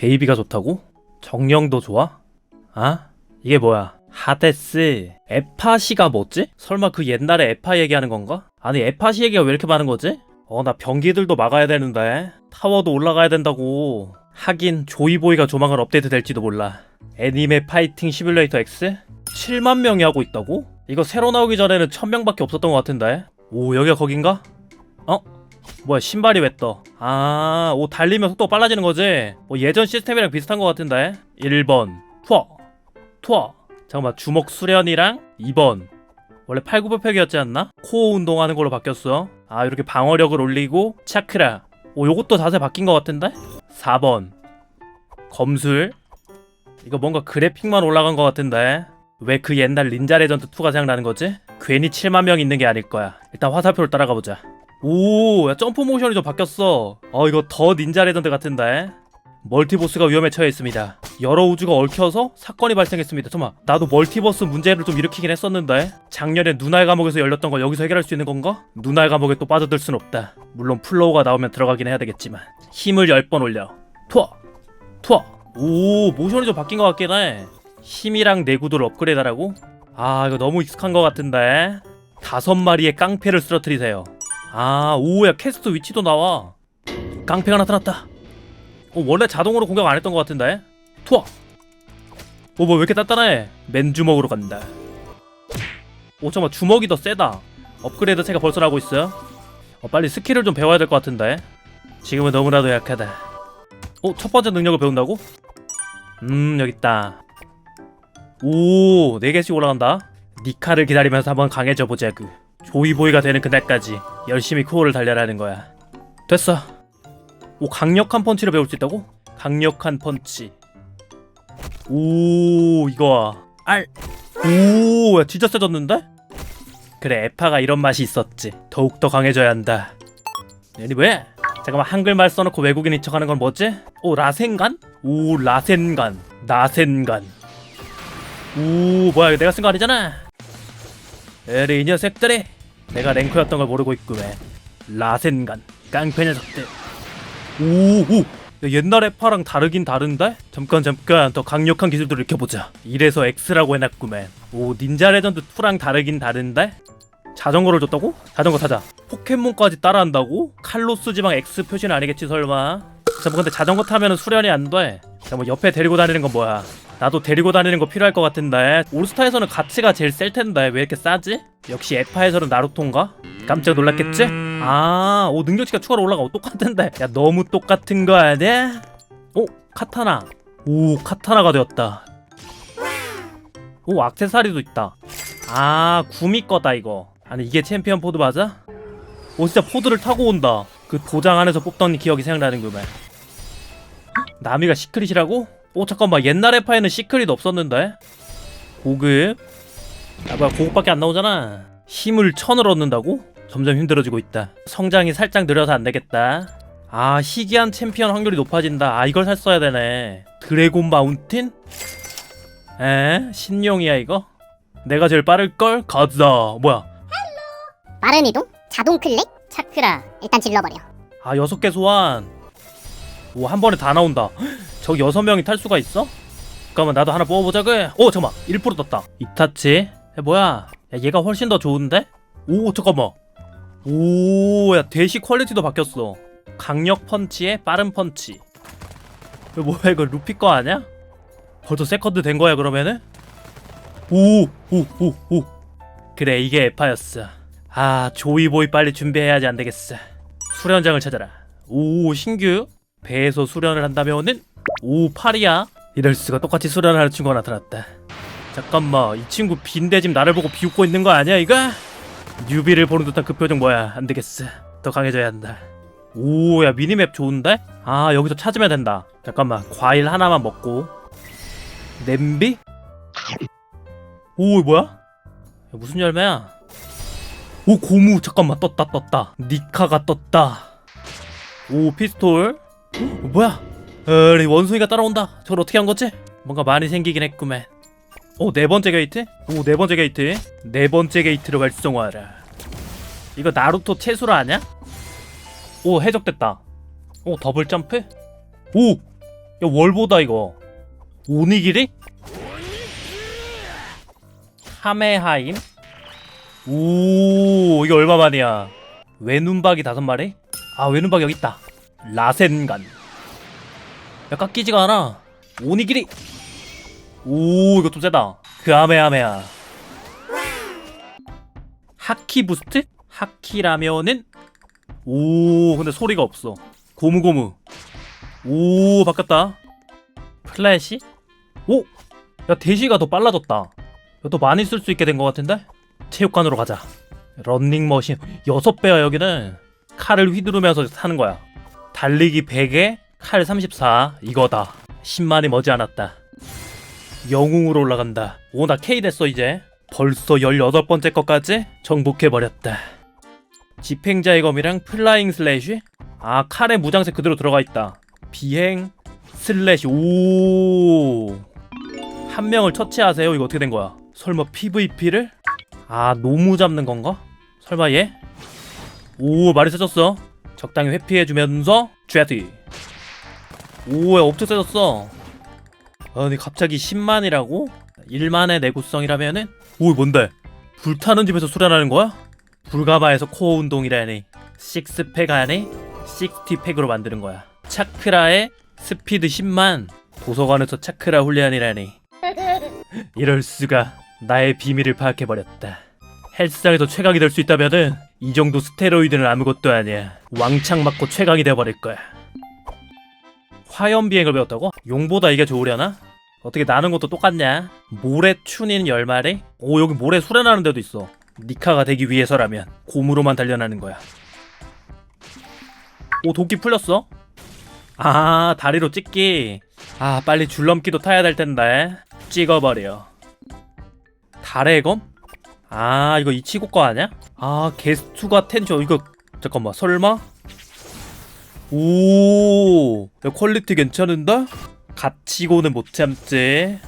베이비가 좋다고? 정령도 좋아? 아? 이게 뭐야? 하데스 에파시가 뭐지? 설마 그 옛날에 에파 얘기하는 건가? 아니 에파시 얘기가 왜 이렇게 많은 거지? 어나 병기들도 막아야 되는데 타워도 올라가야 된다고 하긴 조이보이가 조만간 업데이트 될지도 몰라 애니메 파이팅 시뮬레이터 X? 7만 명이 하고 있다고? 이거 새로 나오기 전에는 1000명밖에 없었던 것 같은데 오 여기가 거긴가? 어? 뭐야 신발이 왜 떠? 아, 옷 달리면 속도가 빨라지는 거지? 뭐 예전 시스템이랑 비슷한 것 같은데? 1번 투어 투어 잠깐만 주먹 수련이랑 2번 원래 팔굽혀펴기였지 않나? 코어 운동하는 걸로 바뀌었어 아 이렇게 방어력을 올리고 차크라 오 요것도 자세 바뀐 것 같은데? 4번 검술 이거 뭔가 그래픽만 올라간 것 같은데 왜 그 옛날 닌자 레전드 2가 생각나는 거지? 괜히 7만 명 있는 게 아닐 거야 일단 화살표를 따라가 보자 오, 야, 점프 모션이 좀 바뀌었어. 어, 이거 더 닌자 레전드 같은데. 멀티보스가 위험에 처해 있습니다. 여러 우주가 얽혀서 사건이 발생했습니다. 잠깐만, 나도 멀티버스 문제를 좀 일으키긴 했었는데. 작년에 눈알 감옥에서 열렸던 걸 여기서 해결할 수 있는 건가? 눈알 감옥에 또 빠져들 순 없다. 물론 플로우가 나오면 들어가긴 해야 되겠지만. 힘을 10번 올려. 투어! 투어! 오, 모션이 좀 바뀐 것 같긴 해. 힘이랑 내구도를 업그레이드하라고? 아, 이거 너무 익숙한 것 같은데. 다섯 마리의 깡패를 쓰러뜨리세요. 아, 오야 캐스트 위치도 나와. 깡패가 나타났다. 어, 원래 자동으로 공격 안 했던 것 같은데. 투어. 오, 뭐 왜 이렇게 단단해? 맨주먹으로 간다. 오, 잠깐만 주먹이 더 세다. 업그레이드 체가 벌써 나오고 있어요. 어, 빨리 스킬을 좀 배워야 될 것 같은데. 지금은 너무나도 약하다. 어, 첫 번째 능력을 배운다고? 음, 여기 있다. 오, 네 개씩 올라간다. 니카를 기다리면서 한번 강해져 보자구. 조이보이가 되는 그날까지 열심히 코어를 달려라는 거야. 됐어. 오 강력한 펀치를 배울 수 있다고? 강력한 펀치. 오 이거 알. 오 야 진짜 세졌는데? 그래 에파가 이런 맛이 있었지. 더욱 더 강해져야 한다. 아니 왜? 잠깐만 한글말 써놓고 외국인인 척하는 건 뭐지? 오 라센간? 오 라센간. 나센간. 오 뭐야 내가 쓴 거 아니잖아. 에리 이 녀석들이 내가 랭커였던 걸 모르고 있구만 라센간 깡패 녀석들. 오오 옛날 에파랑 다르긴 다른데? 잠깐 잠깐 더 강력한 기술들을 익혀보자. 이래서 X라고 해놨구만. 오 닌자 레전드 2랑 다르긴 다른데? 자전거를 줬다고? 자전거 타자. 포켓몬까지 따라한다고? 칼로스 지방 X 표시는 아니겠지 설마? 잠깐 근데 자전거 타면은 수련이 안돼. 잠깐 옆에 데리고 다니는 건 뭐야 나도 데리고 다니는 거 필요할 것 같은데 올스타에서는 가치가 제일 셀 텐데 왜 이렇게 싸지? 역시 에파에서는 나루토인가? 깜짝 놀랐겠지? 아, 오 능력치가 추가로 올라가. 오, 똑같은데. 야 너무 똑같은 거 아니야? 오 카타나. 오 카타나가 되었다. 오 악세사리도 있다. 아 구미 거다 이거. 아니 이게 챔피언 포드 맞아? 오 진짜 포드를 타고 온다. 그 도장 안에서 뽑던 기억이 생각나는구만. 나미가 시크릿이라고? 오 잠깐만. 옛날 에 파에는 시크릿 없었는데? 고급? 아 뭐야 고급밖에 안 나오잖아. 힘을 천을 얻는다고? 점점 힘들어지고 있다. 성장이 살짝 느려서 안 되겠다. 아 희귀한 챔피언 확률이 높아진다. 아 이걸 샀어야 되네. 드래곤 마운틴? 에? 신용이야 이거? 내가 제일 빠를걸? 가자. 뭐야? 빠른 이동, 자동 클릭, 차크라. 일단 질러버려. 아 여섯 개 소환 오 한 번에 다 나온다. 저기 여섯 명이 탈 수가 있어? 잠깐만 나도 하나 뽑아보자고 오 잠깐만. 1% 떴다. 이타치? 야 뭐야? 야 얘가 훨씬 더 좋은데? 오 잠깐만. 오 야 대시 퀄리티도 바뀌었어. 강력 펀치에 빠른 펀치. 이거 뭐야 이거 루피 거 아니야? 벌써 세컨드 된 거야 그러면은? 오 오 오 오. 그래 이게 에파였어. 아 조이보이 빨리 준비해야지 안 되겠어. 수련장을 찾아라. 오 신규 배에서 수련을 한다면은 오 파리야 이럴 수가 똑같이 수련을 하는 친구가 나타났다 잠깐만 이 친구 빈대 집 나를 보고 비웃고 있는 거 아니야 이거? 뉴비를 보는 듯한 그 표정 뭐야 안 되겠어 더 강해져야 한다 오야 미니맵 좋은데? 아 여기서 찾으면 된다 잠깐만 과일 하나만 먹고 냄비? 오 뭐야? 야, 무슨 열매야? 오 고무 잠깐만 떴다 떴다 니카가 떴다 오 피스톨 어, 뭐야 에이 원숭이가 따라온다 저걸 어떻게 한 거지? 뭔가 많이 생기긴 했구만 오 네 번째 게이트? 오 네 번째 게이트 네 번째 게이트를 활성화하라 이거 나루토 채수라 아냐? 오 해적됐다 오 더블 점프? 오! 야 월보다 이거 오니기리? 카메하임? 오 이게 얼마 만이야 외눈박이 다섯 마리? 아 외눈박 여기 있다 라센간. 야 깎이지가 않아. 오니기리. 오 이거 좀 세다. 그 아메아메야. 하키 부스트? 하키라면은? 오 근데 소리가 없어. 고무고무. 오 바뀌었다. 플래시? 오! 야 대시가 더 빨라졌다. 야, 더 많이 쓸 수 있게 된 것 같은데? 체육관으로 가자. 런닝머신. 6배야 여기는. 칼을 휘두르면서 타는 거야 달리기 100에 칼 34 이거다. 10만이 머지않았다. 영웅으로 올라간다. 오 나 K 됐어 이제. 벌써 18번째 것까지 정복해버렸다. 집행자의 검이랑 플라잉 슬래시? 아 칼에 무장색 그대로 들어가 있다. 비행 슬래시. 오한 명을 처치하세요. 이거 어떻게 된 거야? 설마 PVP를? 아 노무 잡는 건가? 설마 얘? 오 말이 세졌어 적당히 회피해주면서 쥐티 오야 엄청 세졌어. 아니 갑자기 10만이라고? 1만의 내구성이라면은? 오 뭔데? 불타는 집에서 수련하는 거야? 불가마에서 코어 운동이라니. 식스팩 안에 식스티팩으로 만드는 거야. 차크라의 스피드 10만. 도서관에서 차크라 훈련이라니. 이럴 수가 나의 비밀을 파악해버렸다. 헬스장에서 최강이 될 수 있다면은 이 정도 스테로이드는 아무것도 아니야 왕창 맞고 최강이 돼버릴 거야 화염 비행을 배웠다고? 용보다 이게 좋으려나? 어떻게 나는 것도 똑같냐? 모래 춘인 열마리? 오 여기 모래 수련하는 데도 있어 니카가 되기 위해서라면 곰으로만 단련하는 거야 오 도끼 풀렸어? 아 다리로 찍기 아 빨리 줄넘기도 타야 될 텐데 찍어버려 달의 검? 아 이거 이치고 거 아니야? 아 게스투가 텐션 이거 잠깐만 설마? 오 야, 퀄리티 괜찮은다? 갇히고는 못 참지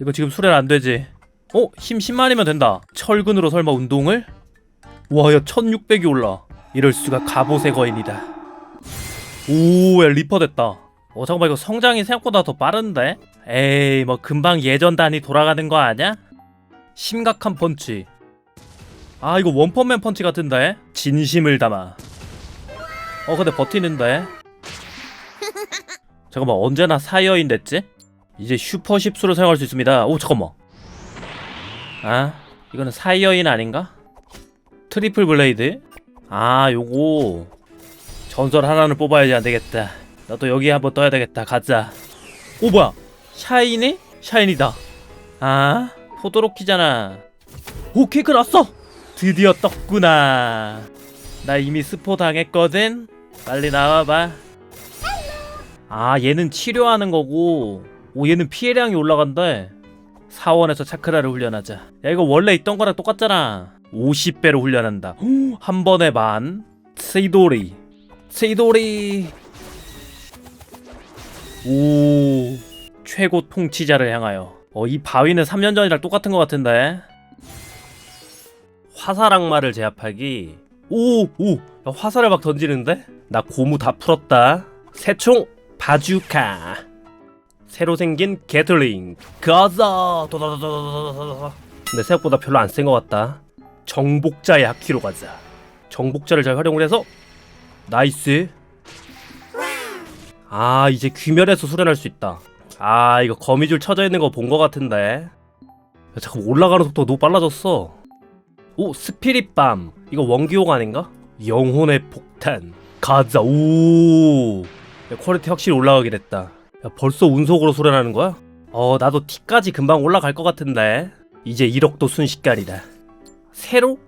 이거 지금 수련 안 되지 어? 힘 10만이면 된다 철근으로 설마 운동을? 와야 1600이 올라 이럴 수가 갑옷의 거인이다 오야 리퍼 됐다 어 잠깐만 이거 성장이 생각보다 더 빠른데? 에이 뭐 금방 예전 단위 돌아가는 거 아냐? 심각한 펀치 아 이거 원펀맨 펀치 같은데? 진심을 담아. 어 근데 버티는데? 잠깐만 언제나 사이어인 됐지? 이제 슈퍼 십수를 사용할 수 있습니다. 오 잠깐만. 아 이거는 사이어인 아닌가? 트리플 블레이드? 아 요거. 전설 하나는 뽑아야지 안되겠다. 나도 여기 한번 떠야 되겠다. 가자. 오 뭐야? 샤이니? 샤이니다. 아 포도로키잖아. 오 케이크 났어 드디어 떴구나. 나 이미 스포 당했거든. 빨리 나와봐. 아 얘는 치료하는 거고. 오 얘는 피해량이 올라간대 사원에서 차크라를 훈련하자. 야 이거 원래 있던 거랑 똑같잖아. 50배로 훈련한다. 한 번에 만 세이도리. 세이도리. 오 최고 통치자를 향하여. 어 이 바위는 3년 전이랑 똑같은 것 같은데 화살 악마를 제압하기 오오 화살을 막 던지는데? 나 고무 다 풀었다. 새총 바주카. 새로 생긴 게틀링. 가자. 도다다다다다다다 근데 생각보다 별로 안 센 것 같다. 정복자의 아키로 가자. 정복자를 잘 활용을 해서 나이스. 아 이제 귀멸해서 수련할 수 있다. 아 이거 거미줄 쳐져 있는 거본거 같은데. 야, 잠깐 올라가는 속도가 너무 빨라졌어 오 스피릿밤 이거 원기용 아닌가? 영혼의 폭탄 가자 오 야, 퀄리티 확실히 올라가긴 했다 야, 벌써 운석으로 수련하는 거야? 어 나도 T까지 금방 올라갈 것 같은데 이제 1억도 순식간이다 새로?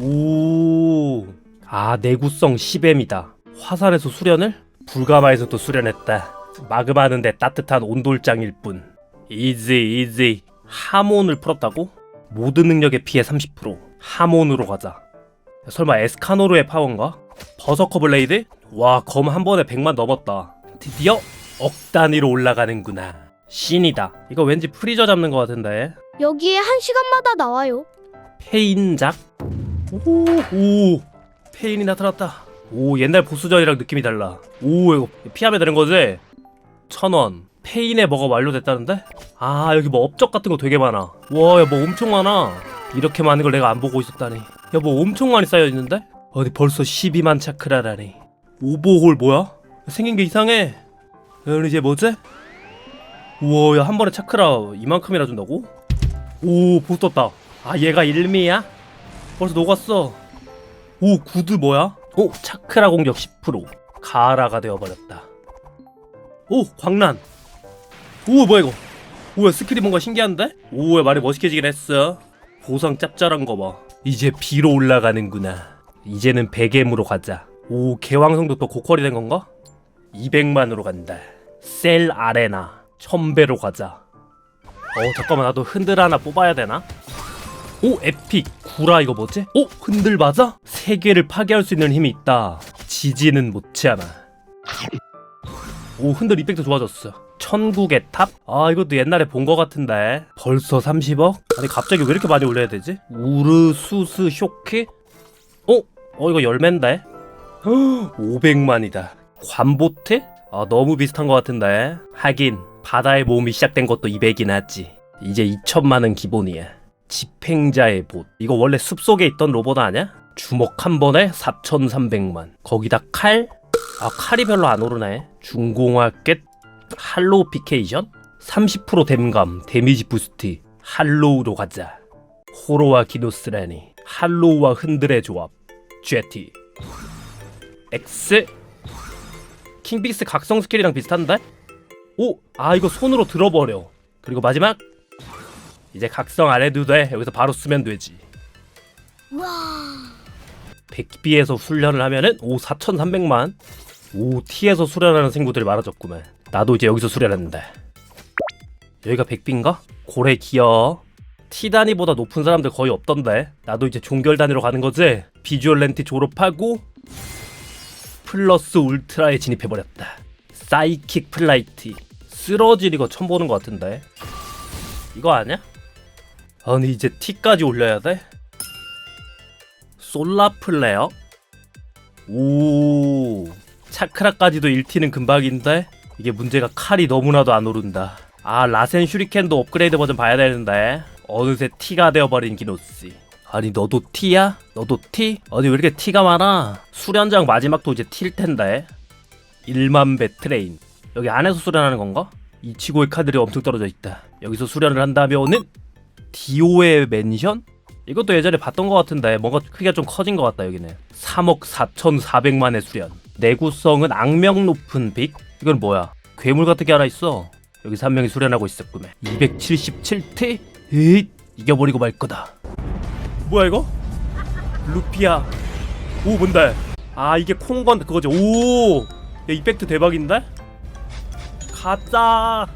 오. 아, 내구성 10M이다. 화산에서 수련을? 불가마에서 도 수련했다. 마그마는데 따뜻한 온돌장일 뿐. 이지, 이지. 하몬을 풀었다고? 모든 능력의 피해 30%. 하몬으로 가자. 야, 설마 에스카노르의 파워인가? 버서커 블레이드? 와, 검 한 번에 100만 넘었다. 드디어 억 단위로 올라가는구나. 신이다. 이거 왠지 프리저 잡는 것 같은데. 여기에 한 시간마다 나와요. 페인작 오, 오 페인이 나타났다 오 옛날 보스전이랑 느낌이 달라 오 이거 피하면 되는 거지 5,000원. 페인에 뭐가 완료됐다는데? 아, 여기 뭐 업적 같은 거 되게 많아. 와, 야, 뭐 엄청 많아. 이렇게 많은 걸 내가 안 보고 있었다니. 야, 뭐 엄청 많이 쌓여 있는데? 어디 벌써 12만 차크라라니. 오보홀 뭐야? 생긴 게 이상해. 야, 이제 뭐지? 우와, 야, 한 번에 차크라 이만큼이나 준다고? 오, 떴다. 아, 얘가 일미야? 벌써 녹았어. 오, 구두 뭐야? 오, 차크라 공격 10%. 가라가 되어버렸다. 오, 광란. 오, 뭐야 이거? 오야 스킬이 뭔가 신기한데? 오야 말이 멋있게지긴 했어. 보상 짭짤한 거 봐. 이제 비로 올라가는구나. 이제는 베겜으로 가자. 오, 개왕성도 또 고퀄이 된 건가? 200만으로 간다. 셀 아레나 1000배로 가자. 어, 잠깐만 나도 흔들 하나 뽑아야 되나? 오, 에픽 구라 이거 뭐지? 오, 흔들 맞아? 세계를 파괴할 수 있는 힘이 있다. 지지는 못지않아. 오, 흔들 이펙트 좋아졌어. 천국의 탑? 아, 이것도 옛날에 본거 같은데. 벌써 30억? 아니, 갑자기 왜 이렇게 많이 올려야 되지? 우르수스 쇼키? 어? 어, 이거 열매인데? 500만이다. 관보트? 아, 너무 비슷한 것 같은데. 하긴, 바다의 모험이 시작된 것도 200이나 했지. 이제 2천만은 기본이야. 집행자의 봇. 이거 원래 숲속에 있던 로봇 아니야? 주먹 한 번에 4,300만. 거기다 칼? 아, 칼이 별로 안 오르네. 중공화 깻 할로우피케이션? 30% 댐감, 데미지 부스트. 할로우로 가자. 호로와 기노스라니. 할로우와 흔들의 조합. 제티. X. 킹빅스 각성 스킬이랑 비슷한데? 오! 아, 이거 손으로 들어버려. 그리고 마지막. 이제 각성 안 해도 돼. 여기서 바로 쓰면 되지. 백비에서 훈련을 하면은 오 4,300만. 오 T에서 수련하는 친구들이 많아졌구만. 나도 이제 여기서 수련했는데. 여기가 백비인가? 고래 기어. T 단위보다 높은 사람들 거의 없던데. 나도 이제 종결 단위로 가는 거지. 비주얼 렌티 졸업하고 플러스 울트라에 진입해버렸다. 사이킥 플라이티. 쓰러질 이거 처음 보는 것 같은데. 이거 아니야? 아니 이제 T까지 올려야 돼? 솔라 플레어? 오 차크라까지도 1티는 금방인데 이게 문제가 칼이 너무나도 안 오른다 아 라센 슈리켄도 업그레이드 버전 봐야 되는데 어느새 T가 되어버린 기노스 아니 너도 T야? 너도 T? 아니 왜 이렇게 T가 많아 수련장 마지막도 이제 T일 텐데 1만 배 트레인 여기 안에서 수련하는 건가? 이치고의 카드들이 엄청 떨어져 있다 여기서 수련을 한다면은 디오의 맨션? 이것도 예전에 봤던 것 같은데 뭔가 크기가 좀 커진 것 같다 여기는 3억 4,400만의 수련 내구성은 악명 높은 빅? 이건 뭐야? 괴물 같은 게 하나 있어. 여기서 한 명이 수련하고 있었구만 277트? 에잇 이겨버리고 말 거다. 뭐야 이거? 루피아. 오 뭔데? 아 이게 콩건 그거지. 오 야 이펙트 대박인데? 가짜